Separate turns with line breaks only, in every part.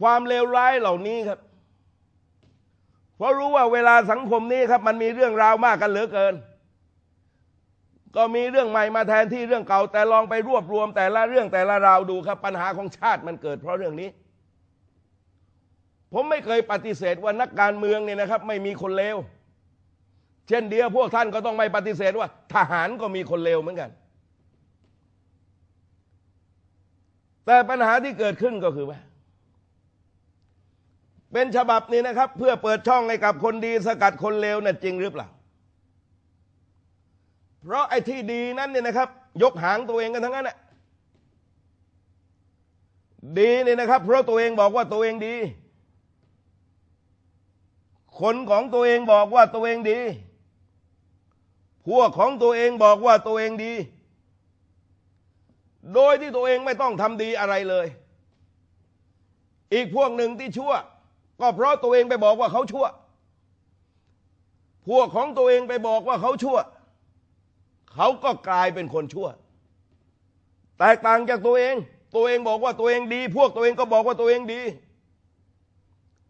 ความเลวร้ายเหล่านี้ครับ เพราะรู้ว่าเวลาสังคมนี้ครับ มันมีเรื่องราวมากกันเหลือเกิน ก็มีเรื่องใหม่มาแทนที่เรื่องเก่า แต่ลองไปรวบรวม แต่ละเรื่องแต่ละราวดูครับ ปัญหาของชาติมันเกิด เพราะเรื่องนี้ ผมไม่เคยปฏิเสธว่านักการเมืองเนี่ยนะครับ ไม่มีคนเลวเช่นเดียวพวกท่านก็ต้องไม่ปฏิเสธว่า ทหารก็มีคนเลวเหมือนกัน แต่ปัญหาที่เกิดขึ้นก็คือว่า เป็นฉบับนี้นะครับ เพื่อเปิดช่องให้กับคนดีสกัดคนเลวน่ะจริงหรือเปล่า เพราะไอ้ที่ดีนั้นเนี่ยนะครับ ยกหางตัวเองกันทั้งนั้นแหละดีเนี่ยนะครับ เพราะตัวเองบอกว่าตัวเองดี คนของตัวเองบอกว่าตัวเองดี พวกของตัวเองบอกว่าตัวเองดี โดยที่ตัวเองไม่ต้องทำดีอะไรเลย อีกพวกหนึ่งที่ชั่ว ก็เพราะตัวเองไปบอกว่าเขาชั่ว พวกของตัวเองไปบอกว่าเขาชั่ว เขาก็กลายเป็นคนชั่ว แตกต่างจากตัวเอง ตัวเองบอกว่าตัวเองดี พวกตัวเองก็บอกว่าตัวเองดี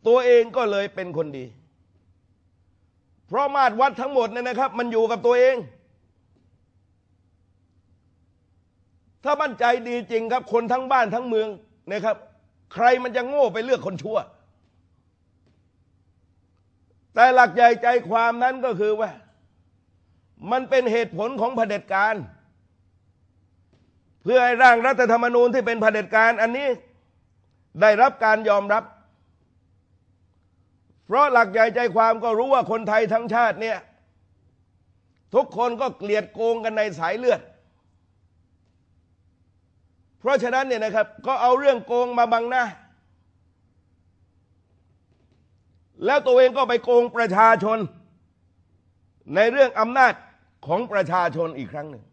ตัวเองก็เลยเป็นคนดี เพราะมาตรวัดทั้งหมดเนี่ยนะครับ มันอยู่กับตัวเอง ถ้ามั่นใจดีจริงครับ คนทั้งบ้านทั้งเมืองนะครับ ใครมันจะโง่ไปเลือกคนชั่ว แต่หลักใหญ่ใจความนั้นก็คือว่า มันเป็นเหตุผลของเผด็จการ เพื่อให้ร่างรัฐธรรมนูญที่เป็นเผด็จการ อันนี้ได้รับการยอมรับ เพราะหลักใหญ่ใจความก็รู้ว่าคนไทยทั้งชาติเนี่ย ทุกคนก็เกลียดโกงกันในสายเลือด เพราะฉะนั้นเนี่ยนะครับ ก็เอาเรื่องโกงมาบังหน้า แล้วตัวเองก็ไปโกงประชาชน ในเรื่องอำนาจของประชาชนอีกครั้งหนึ่ง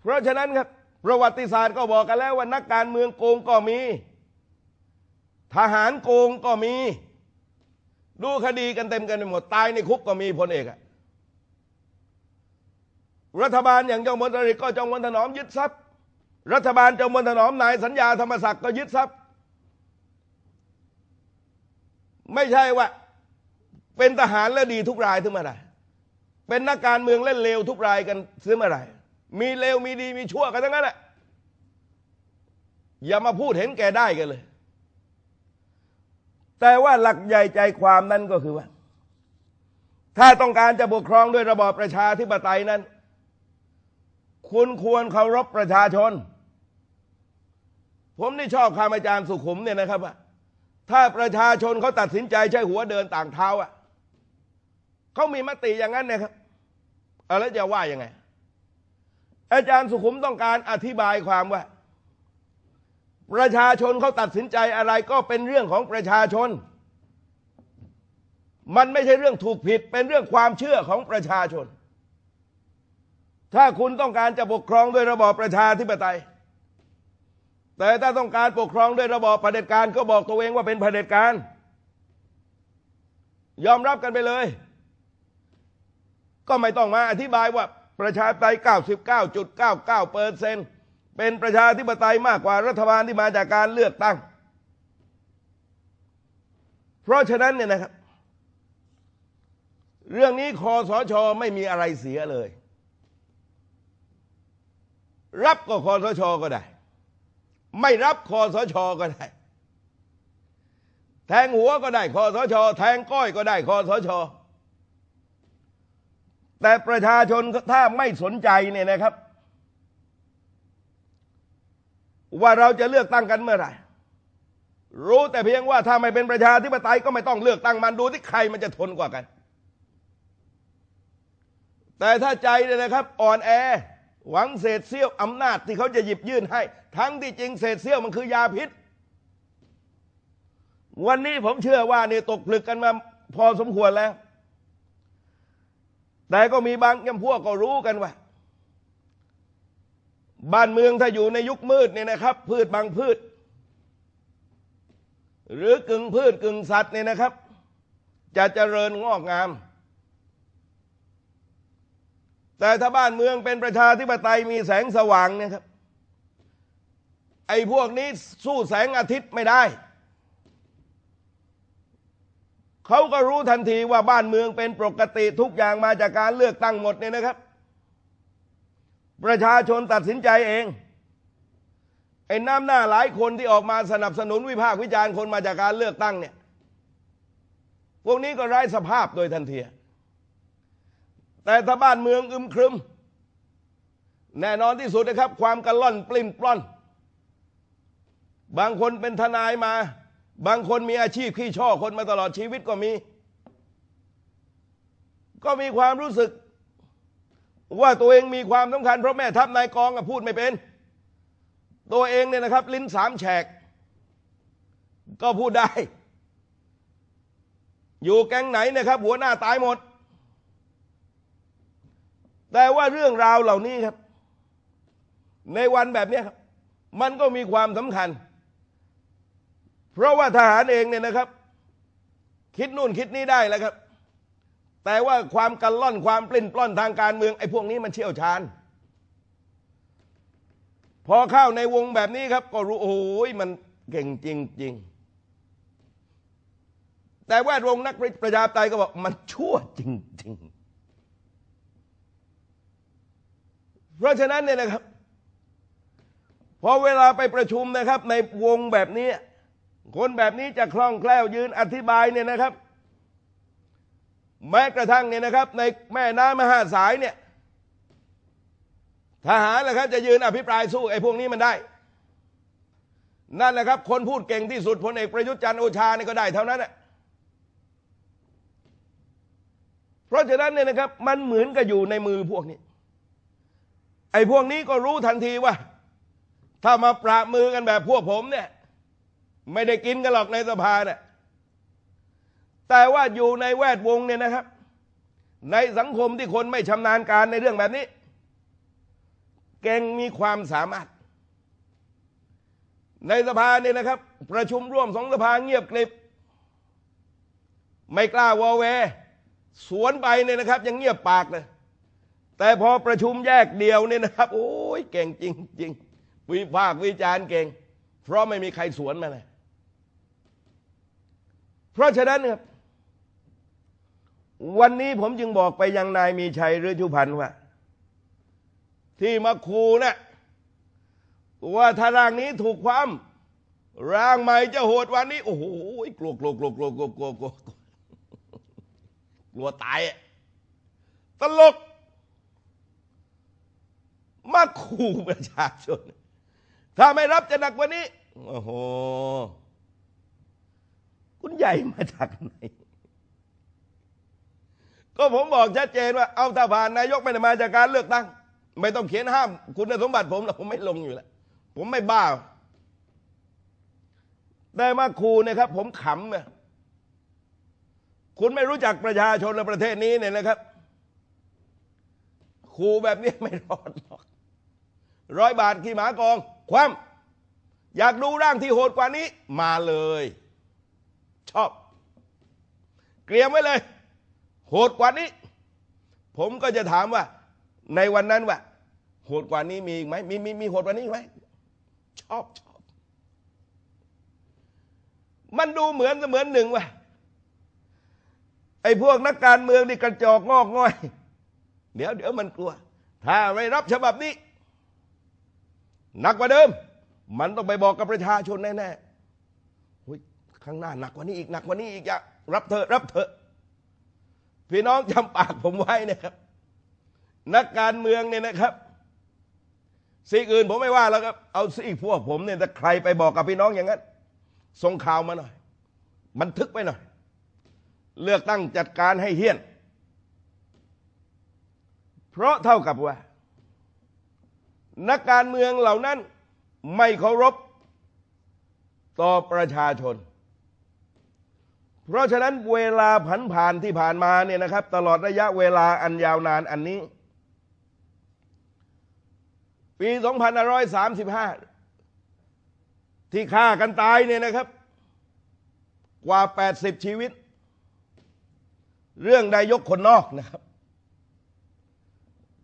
เพราะฉะนั้นครับประวัติศาสตร์ก็บอกกันแล้วว่านักการเมืองโกงก็มี ทหารโกงก็มี ดูคดีกันเต็มกันไปหมด ตายในคุกก็มีพลเอกอะรัฐบาลอย่างจอมพลสฤษดิ์ก็จอมพลถนอมยึดทรัพย์ รัฐบาลจอมพลถนอมนายสัญญาธรรมศักดิ์ก็ยึดทรัพย์ ไม่ใช่ว่า เป็นทหารแล้วดีทุกรายถึงเมื่อไหร่เป็นนักการเมืองเล่นเลวทุกรายกันซื้อเมื่อไหร่มีเลวมีดีมีชั่วกันทั้งนั้นแหละอย่ามาพูดเห็นแก่ได้กันเลย แต่ว่าหลักใหญ่ใจความนั้นก็คือว่า ถ้าต้องการจะปกครองด้วยระบอบประชาธิปไตยนั้น คุณควรเคารพประชาชน ผมนี่ชอบคำอาจารย์สุขุมเนี่ยนะครับว่า ถ้าประชาชนเขาตัดสินใจใช้หัวเดินต่างเท้าอะเขามีมติอย่างนั้นนะครับอาแล้วจะว่ายังไง อาจารย์สุขุมต้องการอธิบายความว่า ประชาชนเขาตัดสินใจอะไรก็เป็นเรื่องของประชาชน มันไม่ใช่เรื่องถูกผิดเป็นเรื่องความเชื่อของประชาชน ถ้าคุณต้องการจะปกครองด้วยระบอบประชาธิปไตย แต่ถ้าต้องการปกครองด้วยระบอบเผด็จการก็บอกตัวเองว่าเป็นเผด็จการ ยอมรับกันไปเลย ก็ไม่ต้องมาอธิบายว่าประชาธิปไตย 99.99เปอร์เซนเป็นประชาธิปไตยมากกว่ารัฐบาลที่มาจากการเลือกตั้ง เพราะฉะนั้นเนี่ยนะครับ เรื่องนี้คอสชอไม่มีอะไรเสียเลย รับก็คอสชอก็ได้ ไม่รับคอสชก็ได้ แทงหัวก็ได้คอสช แทงก้อยก็ได้คอสช แต่ประชาชนถ้าไม่สนใจเนี่ยนะครับ ว่าเราจะเลือกตั้งกันเมื่อไหร่รู้แต่เพียงว่าถ้าไม่เป็นประชาธิปไตยก็ไม่ต้องเลือกตั้งมันดูที่ใครมันจะทนกว่ากัน แต่ถ้าใจเนี่ยนะครับ อ่อนแอ หวังเศษเสี้ยวอำนาจที่เขาจะหยิบยื่นให้ ทั้งที่จริงเศษเสี้ยวมันคือยาพิษ วันนี้ผมเชื่อว่านี่ตกผลึกกันมาพอสมควรแล้ว แต่ก็มีบางยำพวกก็รู้กันว่าบ้านเมืองถ้าอยู่ในยุคมืดเนี่ยนะครับ พืชบางพืช หรือกึ่งพืชกึ่งสัตว์เนี่ยนะครับ จะเจริญงอกงาม แต่ถ้าบ้านเมืองเป็นประชาธิปไตยมีแสงสว่างเนี่ยครับ ไอ้พวกนี้สู้แสงอาทิตย์ไม่ได้ เขาก็รู้ทันทีว่าบ้านเมืองเป็นปกติทุกอย่างมาจากการเลือกตั้งหมดเนี่ยนะครับ ประชาชนตัดสินใจเองไอ้น้ำหน้าหลายคนที่ออกมาสนับสนุนวิพากษ์วิจารณ์คนมาจากการเลือกตั้งเนี่ย พวกนี้ก็ไร้สภาพโดยทันที แต่ถ้าบ้านเมืองอึมครึม แน่นอนที่สุดนะครับ ความกระล่อนปลิ้นปล้อน บางคนเป็นทนายมา บางคนมีอาชีพขี้ช่อคนมาตลอดชีวิตก็มี ก็มีความรู้สึก ว่าตัวเองมีความสำคัญเพราะแม่ทัพนายกองพูดไม่เป็น ตัวเองเนี่ยนะครับ ลิ้นสามแฉก ก็พูดได้ อยู่แก๊งไหนนะครับ หัวหน้าตายหมด แต่ว่าเรื่องราวเหล่านี้ครับ ในวันแบบนี้ครับ มันก็มีความสำคัญ เพราะว่าทหารเองเนี่ยนะครับ คิดนู่นคิดนี้ได้แล้วครับ แต่ว่าความกันล่อนความปลิ้นปล้อนทางการเมืองไอ้พวกนี้มันเชี่ยวชาญพอเข้าในวงแบบนี้ครับ ก็รู้โอ้ยมันเก่งจริงๆแต่แวดวงนักประชาธิปไตยก็บอกมันชั่วจริง ๆ เพราะฉะนั้นเนี่ยนะครับพอเวลาไปประชุมนะครับ ในวงแบบนี้ คนแบบนี้จะคล่องแคล่วยืนอธิบายเนี่ยนะครับ แม้กระทั่งเนี่ยนะครับ ในแม่น้ำมหาสายเนี่ยทหารแหละครับ จะยืนอภิปรายสู้ไอ้พวกนี้มันได้ นั่นแหละครับ คนพูดเก่งที่สุดพลเอกประยุทธ์จันทร์โอชาเนี่ยก็ได้เท่านั้นแหละเพราะฉะนั้นเนี่ยนะครับ มันเหมือนกับอยู่ในมือพวกนี้ ไอ้พวกนี้ก็รู้ทันทีว่า ถ้ามาปราบมือกันแบบพวกผมเนี่ย ไม่ได้กินกันหรอกในสภาเนี่ยแต่ว่าอยู่ในแวดวงเนี่ยนะครับ ในสังคมที่คนไม่ชำนาญการในเรื่องแบบนี้ เก่งมีความสามารถ ในสภาเนี่ยนะครับ ประชุมร่วมสองสภาเงียบกริบ ไม่กล้าวอแว สวนไปเนี่ยนะครับ ยังเงียบปากเลย แต่พอประชุมแยกเดียวเนี่ยนะครับ โอ้ยเก่งจริงๆวิพากวิจารณ์เก่ง เพราะไม่มีใครสวนมาเลยเพราะฉะนั้นครับวันนี้ผมจึงบอกไปยังนายมีชัยฤชุพันธ์ว่า ที่มาคูนะว่าถ้าร่างนี้ถูกความร่างใหม่จะโหดวันนี้ โอ้โหกลัวกลัวกลัวกลัวกลัวกลัวกลัวกลัวตายตลก มาขู่ประชาชน ถ้าไม่รับจะหนักกว่านี้ โอ้โห คุณใหญ่มาจากไหน ก็ผมบอกชัดเจนว่า เอาถ้าผ่านนายกไม่ได้มาจากการเลือกตั้ง ไม่ต้องเขียนห้าม คุณสมบัติผมแล้วผมไม่ลงอยู่แล้ว ผมไม่บ้า แต่มาครูเนี่ยครับ ผมขำเนี่ยคุณไม่รู้จักประชาชนในประเทศนี้เนี่ยนะครับ ครูแบบนี้ไม่รอดหรอกร้อยบาทขี่หมากอง ความอยากดูร่างที่โหดกว่านี้ มาเลย ชอบ เกลียมไว้เลย โหดกว่านี้ ผมก็จะถามว่า ในวันนั้นว่าโหดกว่านี้มีไหมมีมีมีโหดกว่านี้ไหมชอบชอบ มันดูเหมือนเหมือนหนึ่งว่าไอ้พวกนักการเมืองนี่กระจอกงอกง่อย เดี๋ยวเดี๋ยวมันกลัว ถ้าไม่รับฉบับนี้หนักกว่าเดิม มันต้องไปบอกกับประชาชนแน่ๆข้างหน้าหนักกว่านี้อีกหนักกว่านี้อีกอย่ารับเถอะรับเถอะพี่น้องจำปากผมไว้นะครับ นักการเมืองเนี่ยนะครับสิ่งอื่นผมไม่ว่าแล้วครับเอาสิ่งพวกผมเนี่ยถ้าใครไปบอกกับพี่น้องอย่างนั้นส่งข่าวมาหน่อย บันทึกไปหน่อย เลือกตั้งจัดการให้เฮี้ยน เพราะเท่ากับว่า นักการเมืองเหล่านั้นไม่เคารพต่อประชาชน เพราะฉะนั้นเวลาผันผ่านที่ผ่านมาเนี่ยนะครับ ตลอดระยะเวลาอันยาวนานอันนี้ ปี 2535 ที่ฆ่ากันตายเนี่ยนะครับ กว่า 80 ชีวิต เรื่องนายกคนนอกนะครับ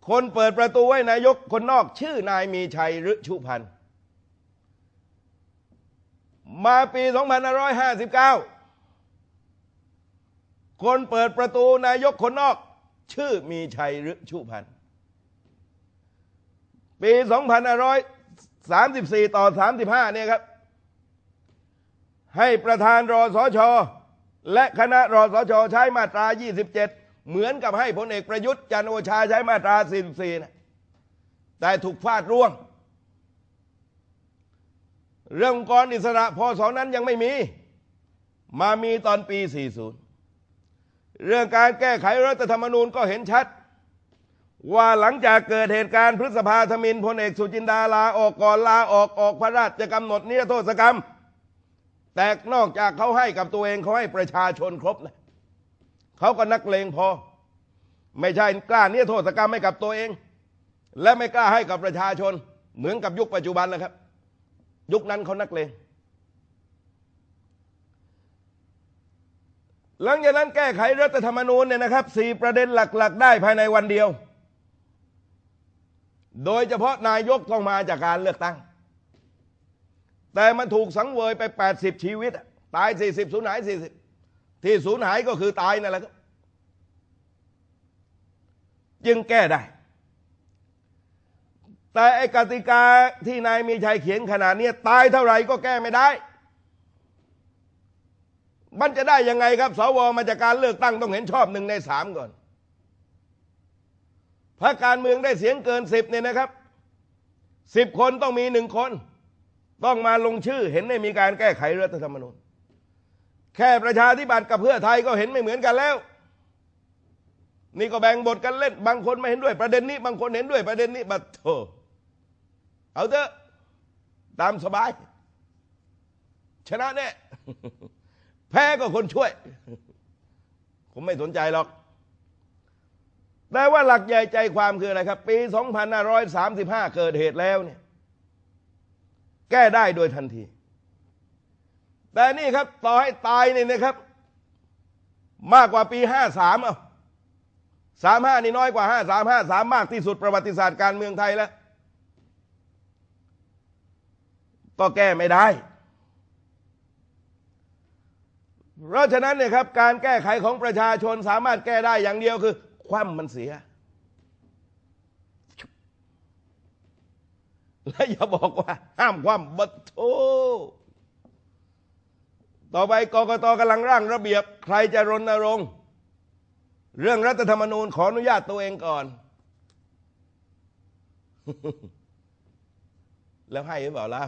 คนเปิดประตูไว้นายกคนนอกชื่อนายมีชัยฤชุพันธ์มาปี 2559 คนเปิดประตูนายกคนนอก ชื่อมีชัยฤชุพันธ์ปี 2534 ต่อ 35 เนี่ยครับ ให้ประธานรอสชและคณะรอสชใช้มาตรา 27 เหมือนกับให้พลเอกประยุทธ์จันโอชาใช้มาตรา44นะแต่ถูกฟาดร่วง เรื่ององค์กรอิสระพอสอนั้นยังไม่มี มามีตอนปี 40 เรื่องการแก้ไขรัฐธรรมนูญก็เห็นชัด ว่าหลังจากเกิดเหตุการณ์พฤษภาธมินพลเอกสุจินดาลาออกก่อนลาออกออกพระราชกำหนดนิรโทษกรรม แต่นอกจากเขาให้กับตัวเองเขาให้ประชาชนครบนะ เขาก็นักเลงพอ ไม่ใช่กล้าเนิรโทษกรรมให้กับตัวเอง และไม่กล้าให้กับประชาชน เหมือนกับยุคปัจจุบันนะครับ ยุคนั้นเขานักเลงหลังจากนั้นแก้ไขรัฐธรรมนูญเนี่ยนะครับสี่ประเด็นหลัก ๆ ได้ภายในวันเดียว โดยเฉพาะนายกต้องมาจากการเลือกตั้ง แต่มันถูกสังเวยไป 80 ชีวิต ตาย 40สูญหาย 40 ที่สูญหายก็คือตายนั่นแหละครับจึงแก้ได้ แต่ไอ้กติกาที่นายมีชัยเขียนขนาดนี้ตายเท่าไหร่ก็แก้ไม่ได้ มันจะได้ยังไงครับ สวมาจากการเลือกตั้งต้องเห็นชอบหนึ่งในสามก่อนพรรคการเมืองได้เสียงเกินสิบเนี่ยนะครับสิบคนต้องมีหนึ่งคน ต้องมาลงชื่อเห็นได้มีการแก้ไขรัฐธรรมนูญ แค่ประชาธิปัตย์กับเพื่อไทยก็เห็นไม่เหมือนกันแล้ว นี่ก็แบ่งบทกันเล่น บางคนไม่เห็นด้วยประเด็นนี้ บางคนเห็นด้วยประเด็นนี้บัดโถเอาเถอะตามสบาย ชนะแน่แพ้ก็คนช่วย ผมไม่สนใจหรอกแต่ว่าหลักใหญ่ใจความคืออะไรครับ ปี 2535 เกิดเหตุแล้วเนี่ย แก้ได้โดยทันที แต่นี่ครับ ต่อให้ตายเนี่ยนะครับ มากกว่าปี53เอา35นี่น้อยกว่า535 3มากที่สุดประวัติศาสตร์การเมืองไทยแล้ว ก็แก้ไม่ได้ เพราะฉะนั้นเนี่ยครับ การแก้ไขของประชาชนสามารถแก้ได้อย่างเดียวคือ คว่ำมันเสีย และอย่าบอกว่า ห้ามคว่ำบัตโท ต่อไปกกตกำลังร่างระเบียบ ใครจะรณรงค์ เรื่องรัฐธรรมนูญขออนุญาตตัวเองก่อน แล้วให้หรือเปล่าล่ะ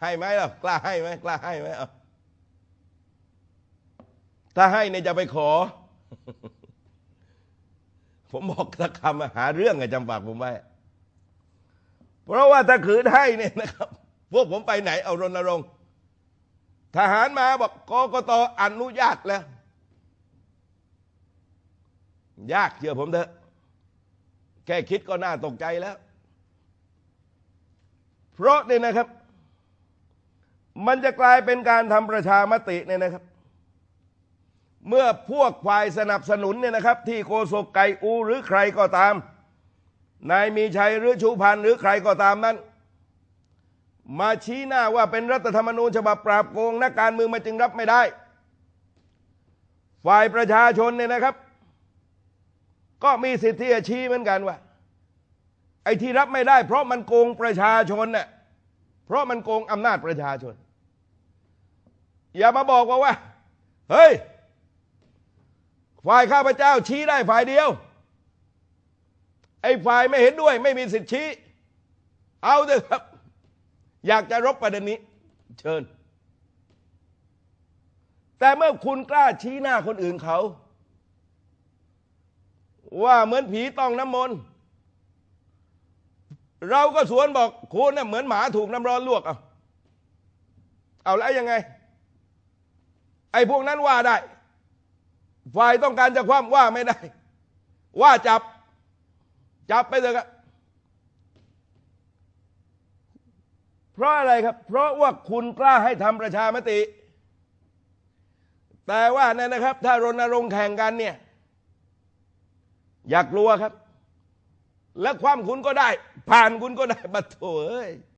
ให้ไหมล่ะกล้าให้ไหมกล้าให้ไหมเอาถ้าให้เนี่ยจะไปขอ ผมบอกสักคำหาเรื่องอะจำปากผมไว้เพราะว่าถ้าขืนให้เนี่ยนะครับ พวกผมไปไหนเอารณรงค์ ทหารมาบอกกกตอนุญาตแล้ว ยากเชื่อผมเถอะ แค่คิดก็น่าตกใจแล้ว เพราะเนี่ยนะครับ มันจะกลายเป็นการทำประชามติเนี่ยนะครับ เมื่อพวกฝ่ายสนับสนุนเนี่ยนะครับ ที่โกศกไก่อูหรือใครก็ตามนายมีชัยหรือชูพันธ์หรือใครก็ตามนั้น มาชี้หน้าว่าเป็นรัฐธรรมนูญฉบับปราบโกงนักการเมืองมาจึงรับไม่ได้ ฝ่ายประชาชนเนี่ยนะครับ ก็มีสิทธิ์ที่จะชี้เหมือนกันว่า ไอ้ที่รับไม่ได้ เพราะมันโกงประชาชนน่ะเพราะมันโกงอำนาจประชาชน อย่ามาบอกว่าว่าเฮ้ย ฝ่ายข้าพเจ้าชี้ได้ฝ่ายเดียว ไอ้ฝ่ายไม่เห็นด้วย ไม่มีสิทธิ์ชี้ เอาเถอะครับ อยากจะรบประเด็นนี้ เชิญ แต่เมื่อคุณกล้าชี้หน้าคนอื่นเขา ว่าเหมือนผีต้องน้ำมนต์เราก็สวนบอกคุณน่ะเหมือนหมาถูกน้ำร้อนลวกเอาเอาแล้วยังไง ไอ้พวกนั้นว่าได้ ฝ่ายต้องการจะคว่ำว่าไม่ได้ ว่าจับ จับไปเถอะค รับเพราะอะไรครับ เพราะว่าคุณกล้าให้ทำประชามติ แต่ว่านั่นนะครับ ถ้ารณรงค์แข่งกันเนี่ย อยากลัวครับ และความคุณก็ได้ ผ่านคุณก็ได้บัตโถเอ้ย